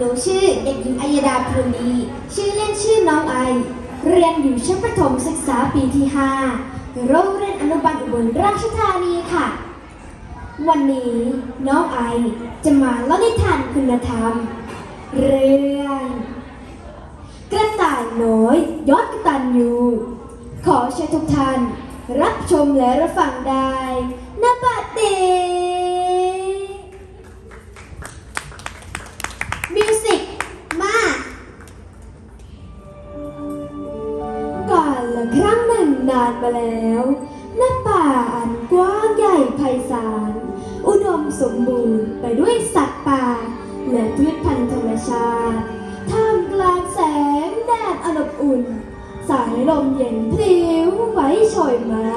หนูชื่อเด็กหญิงอัยดาพรุณีชื่อเล่นชื่อน้องไอ เรียนอยู่ชั้นประถมศึกษาปีที่ 5 โรงเรียนอนุบาลอุบลราชธานีค่ะ วันนี้น้องไอจะมาเล่านิทานคุณธรรม เรื่องกระต่ายน้อยยอดกระตัญญูขอเชิญทุกท่านรับชมและรับฟังได้ แล้วหน้าป่าอันกว้างใหญ่ไพศาล อุดมสมบูรณ์ไปด้วยสัตว์ป่า และพืชพันธุ์ธรรมชาติท่ามกลางแสงแดดอนอบอุ่น สายลมเย็นพลิ้วไหวโชยมา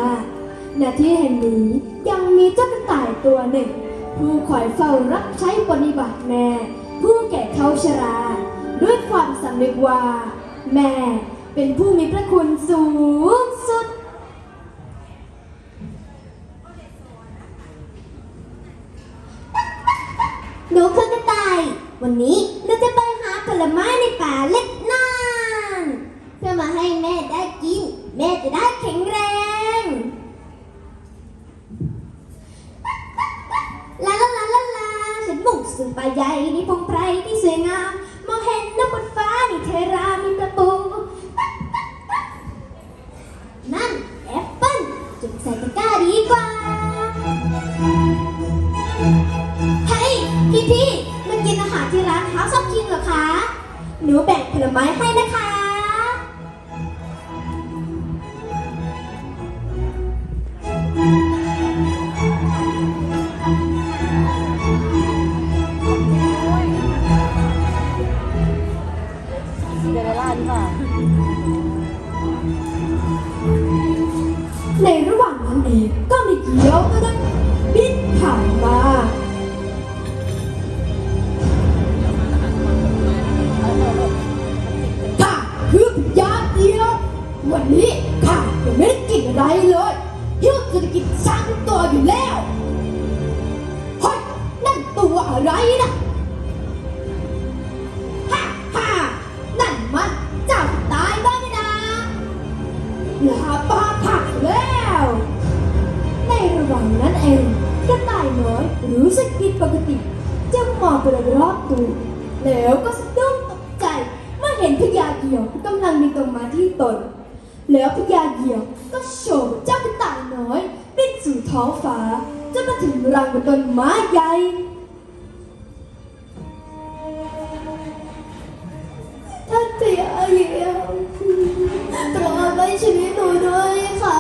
ณที่แห่งนี้ยังมีเจ้ากระต่ายตัวหนึ่ง ผู้คอยเฝ้ารับใช้ปฏิบัติแม่ ผู้แก่เขาชรา ด้วยความสำนึกว่า แม่เป็นผู้มีพระคุณสูงสุด หนูคือกระต่าย วันนี้เราจะไปหาผลไม้ในป่าเล็กน้านเพื่อมาให้แม่ได้กิน แม่จะได้แข็งแรงลาลาลาลาลาฉันมุ่งสู่ป่าใหญ่ในพงไพรที่สวยงามมองเห็นนกบนฟ้าในเทรามีประตูนั่นแอปเปิ้ลจุดใส่ตะกร้าดีกว่า หนูแบ่งผลไม้ให้นะคะ อะไรนะฮ่าฮ่านั่นมันเจ้าตายบ้างนี่นะลาปาผักแล้ว ในระหว่างนั้นเองกระต่ายน้อยรู้สึกผิดปกติจึงมองไปรอบๆตัวแล้วก็สะดุ้งตกใจเมื่อเห็นพญาเหี่ยวกำลังมีตรงมาที่ตน แล้วพญาเหี่ยวก็โฉบเจ้ากระต่ายน้อยบินสู่ท้องฟ้าจนมาถึงรังบนต้นไม้ใหญ่ ชีวิตหนูด้วยค่ะ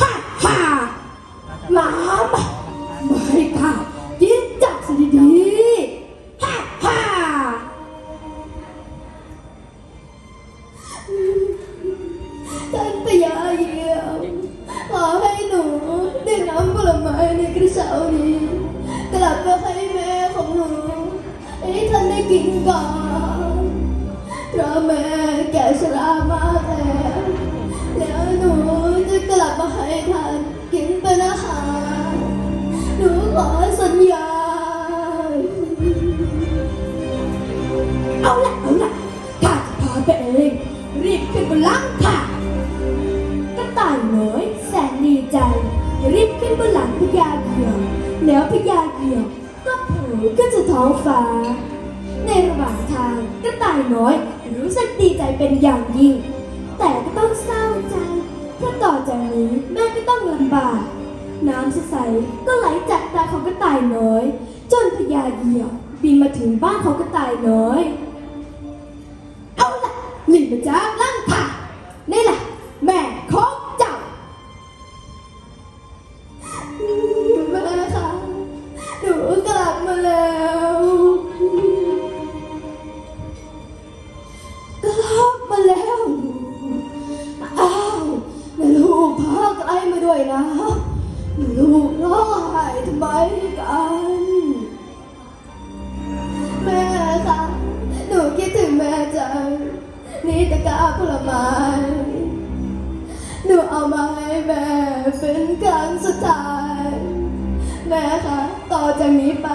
ฮ่าฮ่าหมามไม่ค่ะกินจับสิดีๆฮ่าฮ่าท่านพญาเหี่ยวขอให้หนูได้น้ำผลไม้ในกระเช้านี้กลับไปให้แม่ของหนูให้ท่านได้กินก่อน ราะแม่แก่ชรามากแล้วแล้วหนูจะกลับมาให้ท่านกินเป็นอาหารหนูขอสัญญา เอาละเอาละข้าจะพาไปเองรีบขึ้นบนหลังค่ะกระต่ายน้อยแสนดีใจ รีบขึ้นบนหลังพญาเหี่ยวแล้วพญาเหี่ยวก็ผล่ขึ้นสู่ท้องฟ้า ในระหว่างทางกระต่ายน้อย รู้สึกดีใจเป็นอย่างยิ่ง แต่ก็ต้องเศร้าใจเพราะต่อจากนี้แม่ก็ต้องลำบาก น้ำใสๆก็ไหลจากตาของกระต่ายน้อย จนพญาเหยี่ยวบินมาถึงบ้านของกระต่ายน้อย เอาละหลีบมาจากล่างค่ะ ไห้กัน แม่คะหนูคิดถึงแม่จัง นี่ตะกร้าผลไม้หนูเอามาให้แม่เป็นครั้งสุดท้าย แม่คะต่อจากนี้ไป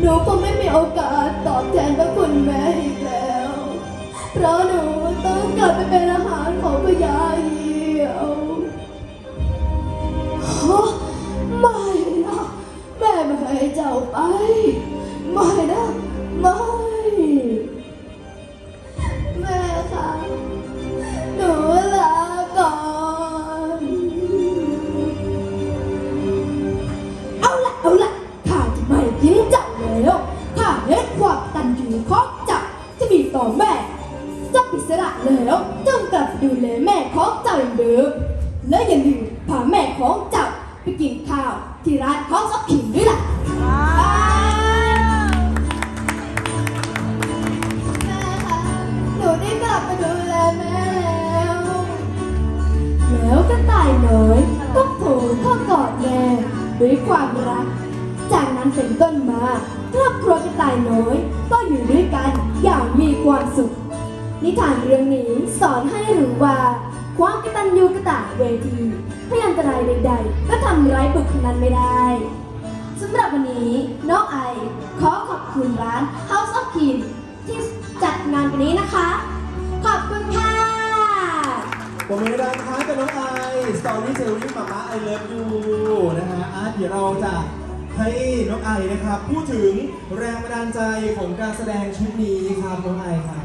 หนูคงไม่มีโอกาสตอบแทนพระคุณแม่อีกแล้ว เพราะหนูต้องกลับไปเป็นอาหารของพญาเต่อแม่เจ้าปิสระแล้วจงกลับดูแลแม่ของเจ้าอย่างเดิมและอย่าลืมพาแม่ของเจ้าไปกินข้าวที่ร้านของสักขิงด้วยล่ะแม่คะหนูได้กลับมาดูแลแม่แล้ว แล้วกระต่ายน้อยก็โผล่เข้ากอดแม่ด้วยความรัก จากนั้นเป็นต้นมาครอบครัวกระต่ายน้อยก็อยู่ด้วยกันอย่างมีความสุข นิทานเรื่องนี้สอนให้รู้ว่า ความกตัญญูกตเวทีพยันตรายใดๆ ก็ทำร้ายบุคคลนั้นไม่ได้สำหรับวันนี้น้องไอขอขอบคุณร้าน House of Kin ที่จัดงานวันนี้นะคะ ขอบคุณค่ะผมมีร้านค้ากับน้องไอ Story Telling Mama I Love You นะฮะอะเดี๋ยวเราจะ ให้น้องไอนะครับ พูดถึงแรงบันดาลใจของการแสดงชุดนี้ครับน้องไอครับ